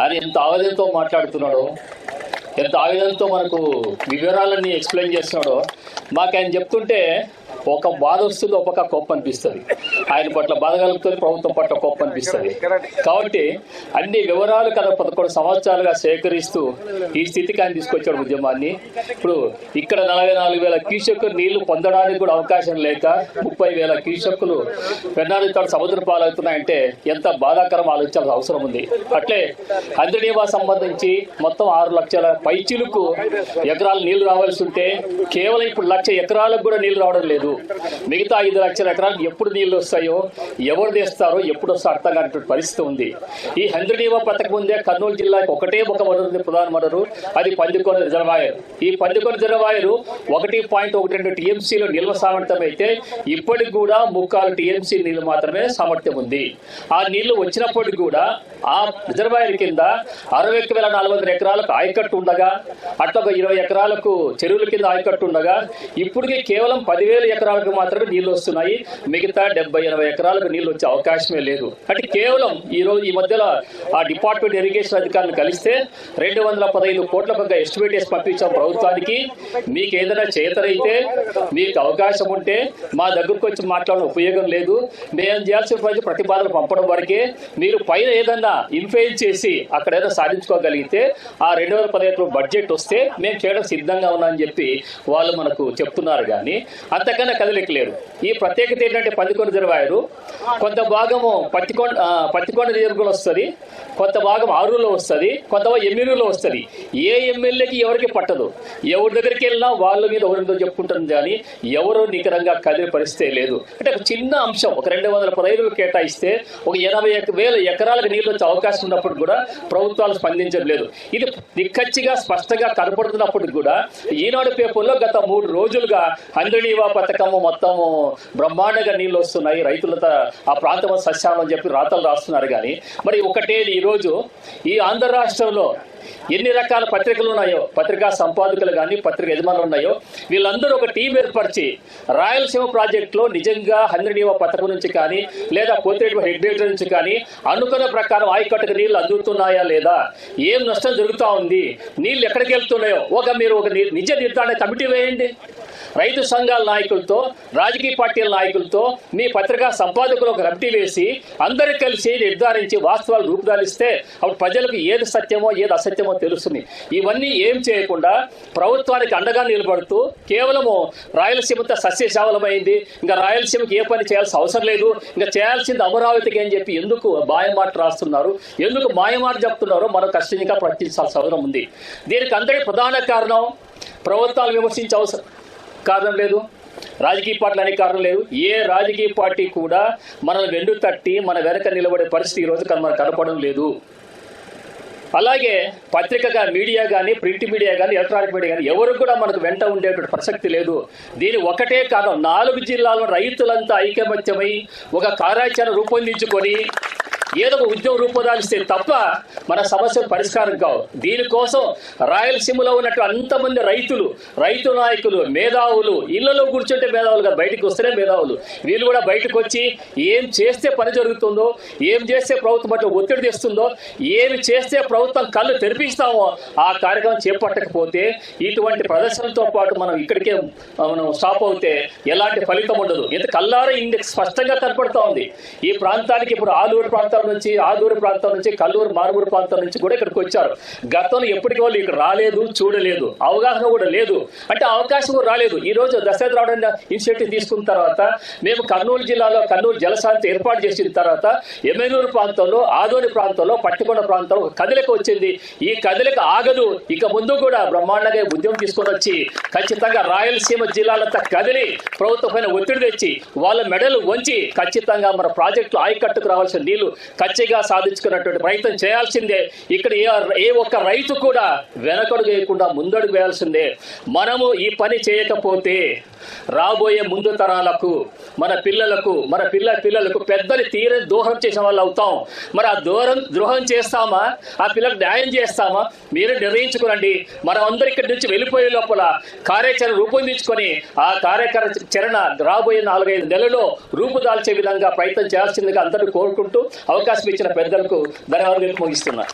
అది ఎంత ఆవేదనతో మాట్లాడుతున్నాడో ఎంత ఆవేదనతో మనకు వివరాలన్నీ ఎక్స్ప్లెయిన్ చేస్తున్నాడో మాకు ఆయన చెప్తుంటే ఒక బాధ వస్తుంది ఒక పక్క కోపం అనిపిస్తుంది ఆయన పట్ల బాధ కలుగుతుంది ప్రభుత్వం పట్ల కోపం అనిపిస్తుంది కాబట్టి అన్ని వివరాలు కదా పదకొండు సంవత్సరాలుగా సేకరిస్తూ ఈ స్థితికి ఆయన తీసుకొచ్చాడు ఉద్యమాన్ని. ఇప్పుడు ఇక్కడ నలభై నాలుగు వేల కీషకులు నీళ్ళు పొందడానికి కూడా అవకాశం లేక ముప్పై వేల కీషకులు పెన్నాడు ఇక్కడ సముద్ర పాలవుతున్నాయంటే ఎంత బాధాకరం ఆలోచించాల్సిన అవసరం ఉంది. అట్లే అంద్రనీవా సంబంధించి మొత్తం ఆరు లక్షల పైచిలుకు ఎకరాలు నీళ్ళు రావాల్సి ఉంటే కేవలం ఇప్పుడు లక్ష ఎకరాలకు కూడా నీళ్ళు రావడం లేదు. మిగతా ఐదు లక్షల ఎకరాలు ఎప్పుడు నీళ్ళు వస్తాయో ఎవరు తెస్తారో ఎప్పుడు వస్తారో అర్థం కానటువంటి పరిస్థితి ఉంది. ఈ హంద్రనీవా పథకం ముందే కర్నూలు జిల్లాకి ఒకటే ఒక వనరు ఉంది ప్రధాన వనరు. అది పందికొన రిజర్వాయర్ ఈ పందికొన రిజర్వాయర్ ఒకటి పాయింట్ ఒకటి రెండు టీఎంసీలో నిల్వ సామర్థ్యం అయితే ఇప్పటికి కూడా ముక్కాలు టీఎంసీ నీళ్ళు మాత్రమే సామర్థ్యం ఉంది. ఆ నీళ్ళు వచ్చినప్పటికి కూడా ఆ రిజర్వాయర్ కింద అరవై ఒక్క వేల నాలుగు వందల ఎకరాలకు ఆయకట్టు ఉండగా అట్లా ఒక ఇరవై ఎకరాలకు చెరువుల కింద ఆయకట్టు ఉండగా ఇప్పటికే కేవలం పదివేల ఎకరాలకు మాత్రమే నీళ్ళు వస్తున్నాయి. మిగతా డెబ్బై ఎనభై ఎకరాలకు నీళ్ళు వచ్చే అవకాశమే లేదు. అంటే కేవలం ఈ రోజు ఈ మధ్యలో ఆ డిపార్ట్మెంట్ ఇరిగేషన్ అధికారులను కలిస్తే రెండు వందల పదహైదు కోట్ల పైగా ఎస్టిమేట్ వేసి పంపించాం ప్రభుత్వానికి. మీకు ఏదైనా చేతనైతే మీకు అవకాశం ఉంటే మా దగ్గరకు వచ్చి మాట్లాడడం ఉపయోగం లేదు. మేము చేయాల్సిన పని ప్రతిపాదన పంపడం వరకే మీరు పైన ఏదన్నా ఇన్ఫ్లుయెన్స్ చేసి అక్కడ ఏదైనా సాధించుకోగలిగితే ఆ రెండు వేల పదహైదు బడ్జెట్ వస్తే మేము చేయడం సిద్ధంగా ఉన్నామని చెప్పి వాళ్ళు మనకు చెప్తున్నారు కానీ అంతకన్నా కదలికలేరు ఈ ప్రత్యేకత ఏంటంటే పదికొండ జరవాయరు కొంత భాగము పత్తికొండ పత్తికొండ రిజర్వులో వస్తుంది. కొంత భాగం ఆరులో వస్తుంది. కొంత ఎమ్మెల్యేలో వస్తుంది. ఏ ఎమ్మెల్యేకి ఎవరికి పట్టదు. ఎవరి దగ్గరికి వెళ్ళినా వాళ్ళ మీద ఎవరితో చెప్పుకుంటుంది కానీ ఎవరు నికరంగా కదిలే పరిస్థితే లేదు. అంటే ఒక చిన్న అంశం ఒక రెండు వందల పదహైదు కేటాయిస్తే ఒక ఎనభై వేల ఎకరాలకు నీళ్ళు వచ్చే అవకాశం ఉన్నప్పుడు కూడా ప్రభుత్వాలు స్పందించడం లేదు. ఇది నిక్కచ్చిగా స్పష్టంగా కనపడుతున్నప్పుడు కూడా ఈనాడు పేపర్లో గత మూడు రోజులుగా అంద్రనీవా పథకము మొత్తము బ్రహ్మాండంగా నీళ్ళు వస్తున్నాయి. రైతులతో ఆ ప్రాంతం సస్యామని చెప్పి రాతలు రాస్తున్నారు కానీ మరి ఒకటేది ఈ రోజు ఈ ఆంధ్ర రాష్ట్రంలో ఎన్ని రకాల పత్రికలు ఉన్నాయో పత్రికా సంపాదకులు కానీ పత్రిక యజమానులు ఉన్నాయో వీళ్ళందరూ ఒక టీం ఏర్పరిచి రాయలసీమ ప్రాజెక్టులో నిజంగా హంద్రనీవ పత్రిక నుంచి కానీ లేదా పోతిరెడ్డి హెడ్ నుంచి కానీ అనుకున్న ప్రకారం ఆయకట్టుకు నీళ్ళు అందుతున్నాయా లేదా ఏం నష్టం జరుగుతూ ఉంది నీళ్ళు ఎక్కడికి వెళ్తున్నాయో ఒక మీరు ఒక నిజ నిర్ధారణ కమిటీ వేయండి. రైతు సంఘాల నాయకులతో రాజకీయ పార్టీల నాయకులతో మీ పత్రికా సంపాదకులు ఒక కమిటీ వేసి అందరూ కలిసి నిర్ధారించి వాస్తవాలు రూపుదాలిస్తే అప్పుడు ప్రజలకు ఏది సత్యమో ఏది అసత్యమో తెలుస్తుంది. ఇవన్నీ ఏం చేయకుండా ప్రభుత్వానికి అండగా నిలబడుతూ కేవలము రాయలసీమతో సస్యశావలమైంది. ఇంకా రాయలసీమకి ఏ పని చేయాల్సిన అవసరం లేదు. ఇంకా చేయాల్సింది అమరావతికి అని చెప్పి ఎందుకు మాయమాట రాస్తున్నారు? ఎందుకు మాయమాట చెప్తున్నారో మనం ఖచ్చితంగా ప్రశ్నించాల్సిన అవసరం ఉంది. దీనికి అందరికీ ప్రధాన కారణం ప్రభుత్వాలు విమర్శించే అవసరం కారణం లేదు. రాజకీయ పార్టీలు అనే కారణం లేదు ఏ రాజకీయ పార్టీ కూడా మనల్ని వెండు తట్టి మన వెనక నిలబడే పరిస్థితి ఈ రోజు మనకు కనపడడం లేదు. అలాగే పత్రికగా మీడియా కానీ ప్రింట్ మీడియా కానీ ఎలక్ట్రానిక్ మీడియా కానీ ఎవరు కూడా మనకు వెంట ఉండేటువంటి ప్రసక్తి లేదు. దీని ఒకటే కారణం నాలుగు జిల్లాల్లో రైతులంతా ఐకమత్యమై ఒక కార్యాచరణ రూపొందించుకొని ఏదో ఒక ఉద్యోగం రూపొందాలిస్తే తప్ప మన సమస్యలు పరిష్కారం కావు. దీనికోసం రాయలసీమలో ఉన్నట్టు అంతమంది రైతులు రైతు నాయకులు మేధావులు ఇళ్ళలో కూర్చుంటే మేధావులు కాదు బయటకు వస్తేనే మేధావులు. వీళ్ళు కూడా బయటకు వచ్చి ఏం చేస్తే పని జరుగుతుందో ఏం చేస్తే ప్రభుత్వం పట్ల ఒత్తిడి తెస్తుందో ఏమి చేస్తే ప్రభుత్వం కళ్ళు తెరిపిస్తామో ఆ కార్యక్రమం చేపట్టకపోతే ఇటువంటి ప్రదర్శనలతో పాటు మనం ఇక్కడికే మనం స్టాప్ అవుతే ఎలాంటి ఫలితం ఉండదు. ఇంత కల్లార ఇండెక్స్ స్పష్టంగా కనపడతా ఉంది. ఈ ప్రాంతానికి ఇప్పుడు ఆలూరు ప్రాంతాల నుంచి ఆదూరు ప్రాంతం నుంచి కల్లూరు మారుమూరు ప్రాంతం నుంచి కూడా ఇక్కడికి వచ్చారు. గతంలో ఎప్పటికీ వాళ్ళు ఇక్కడ రాలేదు చూడలేదు. అవగాహన కూడా లేదు. అంటే అవకాశం కూడా రాలేదు. ఈ రోజు దసరా రావడం ఇనిషియేటివ్ తీసుకున్న తర్వాత మేము కర్నూలు జిల్లాలో కర్నూలు జలశాంతి ఏర్పాటు చేసిన తర్వాత ఎమ్మెనూరు ప్రాంతంలో ఆదోని ప్రాంతంలో పట్టికొండ ప్రాంతంలో కదలిక వచ్చింది. ఈ కదలిక ఆగదు. ఇక ముందు కూడా బ్రహ్మాండంగా ఉద్యమం తీసుకొని వచ్చి ఖచ్చితంగా రాయలసీమ జిల్లాలంతా కదిలి ప్రభుత్వం పైన ఒత్తిడి తెచ్చి వాళ్ళ మెడలు వంచి ఖచ్చితంగా మన ప్రాజెక్టులు ఆయకట్టుకు రావాల్సిన నీళ్ళు ఖచ్చితంగా సాధించుకున్నటువంటి ప్రయత్నం చేయాల్సిందే. ఇక్కడ ఏ ఏ ఒక్క రైతు కూడా వెనకడుగు వేయకుండా ముందడుగు వేయాల్సిందే. మనము ఈ పని చేయకపోతే రాబోయే ముందు తరాలకు మన పిల్లలకు మన పిల్ల పిల్లలకు పెద్దలు తీరని దోహం చేసిన వాళ్ళు అవుతాం. మరి ఆ దూరం ద్రోహం చేస్తామా? ఆ పిల్లలకు న్యాయం చేస్తామా? మీరు నిర్ణయించుకోనండి. మనం అందరి ఇక్కడి నుంచి వెళ్ళిపోయే లోపల కార్యాచరణ రూపొందించుకొని ఆ కార్యాచరణ రాబోయే నాలుగైదు నెలలో రూపుదాల్చే విధంగా ప్రయత్నం చేయాల్సిందిగా అందరూ కోరుకుంటూ అవకాశం ఇచ్చిన పెద్దలకు ధన్యవాదాలు ముగిస్తున్నా.